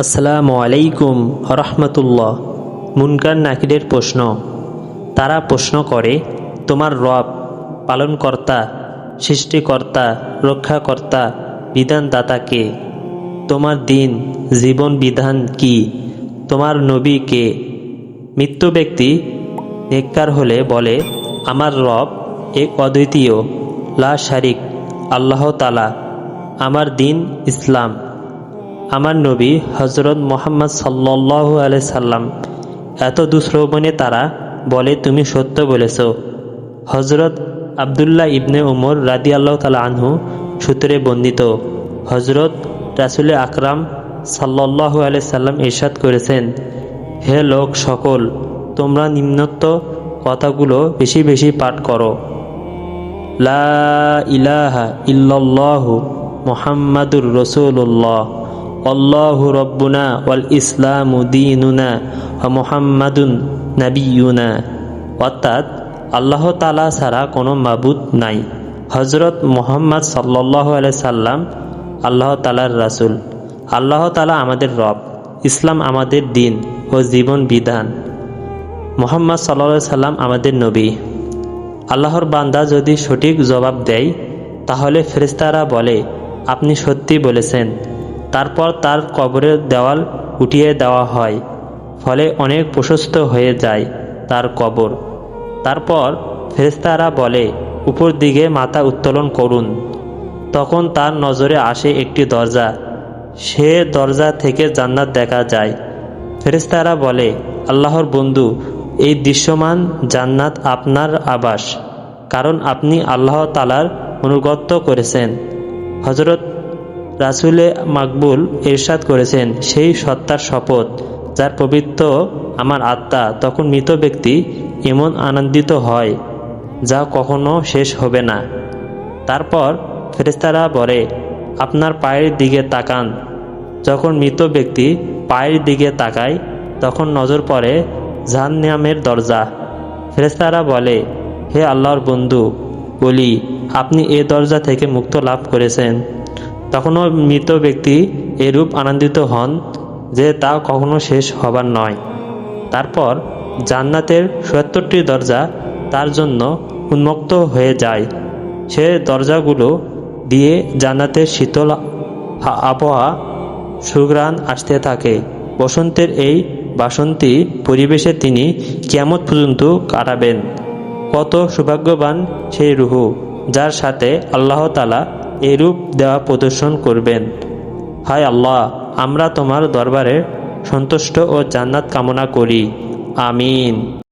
আসসালামু আলাইকুম রহমতুল্লাহ মুনকার নাকিরের প্রশ্ন, তারা প্রশ্ন করে, তোমার রব, পালনকর্তা, সৃষ্টিকর্তা, রক্ষাকর্তা, বিধানদাতা কে? তোমার দিন, জীবন বিধান কি? তোমার নবী কে? মৃত্যু ব্যক্তি নেককার হলে বলে, আমার রব এক অদ্বিতীয়, লা শারিক, আল্লাহ তালা আমার দিন ইসলাম। আমার নবী হজরত মোহাম্মদ সাল্লাল্লাহু আলাই সাল্লাম। এত দুশ্রবণে তারা বলে, তুমি সত্য বলেছ। হজরত আবদুল্লাহ ইবনে উমর রাদি আল্লাহ তালা আনহু সূত্রে বন্দিত হজরত রাসুল আকরাম সাল্লাল্লাহু আলাই সাল্লাম ইরশাদ করেছেন, হে লোক সকল, তোমরা নিম্নোক্ত কথাগুলো বেশি বেশি পাঠ করো। লা ইলাহা ইল্লাল্লাহু মুহাম্মাদুর রসুল্লাহ আল্লাহু রব্বুনা ওয়াল ইসলামু দিনুনা ও মুহাম্মাদুন নাবিয়ুনা। অর্থাৎ আল্লাহ তালা ছাড়া কোনো মাবুদ নাই। হজরত মোহাম্মদ সাল্লাহ আলাই সাল্লাম আল্লাহ তালার রাসুল। আল্লাহ তালা আমাদের রব, ইসলাম আমাদের দিন ও জীবন বিধান। মোহাম্মদ সাল্লা সাল্লাম আমাদের নবী। আল্লাহর বান্দা যদি সঠিক জবাব দেয়, তাহলে ফেরিস্তারা বলে, আপনি সত্যি বলেছেন। তারপর তার কবরের দেওয়াল উঠিয়ে দেওয়া হয়, ফলে অনেক প্রশস্ত হয়ে যায় তার কবর। তারপর ফেরেস্তারা বলে উপর দিকে মাথা উত্তোলন করুন। তখন তার নজরে আসে একটি দরজা। সে দরজা থেকে জান্নাত দেখা যায়। ফেরেস্তারা বলে, আল্লাহর বন্ধু, এই দৃশ্যমান জান্নাত আপনার আবাস, কারণ আপনি আল্লাহ তালার অনুগত্য করেছেন। হজরত রাসুলে মাকবুল ইরশাদ করেছেন, সেই সত্তার শপথ, যার পবিত্র আমার আত্মা তখন মৃত ব্যক্তি এমন আনন্দিত হয়, যা কখনো শেষ হবে না। তারপর ফেরেস্তারা বলে, আপনার পায়ের দিকে তাকান। যখন মৃত ব্যক্তি পায়ের দিকে তাকায়, তখন নজর পড়ে জাহান্নামের দরজা। ফেরেস্তারা বলে, হে আল্লাহর বন্ধু, বলি, আপনি এ দরজা থেকে মুক্ত লাভ করেছেন। তখনও মৃত ব্যক্তি এরূপ আনন্দিত হন যে তা কখনো শেষ হবার নয়। তারপর জান্নাতের সত্তরটি দরজা তার জন্য উন্মুক্ত হয়ে যায়। সে দরজাগুলো দিয়ে জান্নাতের শীতল আবহাওয়া সুগ্রাণ আসতে থাকে। বসন্তের এই বাসন্তী পরিবেশে তিনি কিয়ামত পর্যন্ত কাটাবেন। কত সৌভাগ্যবান সেই রুহু, যার সাথে আল্লাহ তালা এরূপ দেওয়া প্রদর্শন করবেন। হায় আল্লাহ, আমরা তোমার দরবারে সন্তুষ্ট ও জান্নাত কামনা করি। আমিন।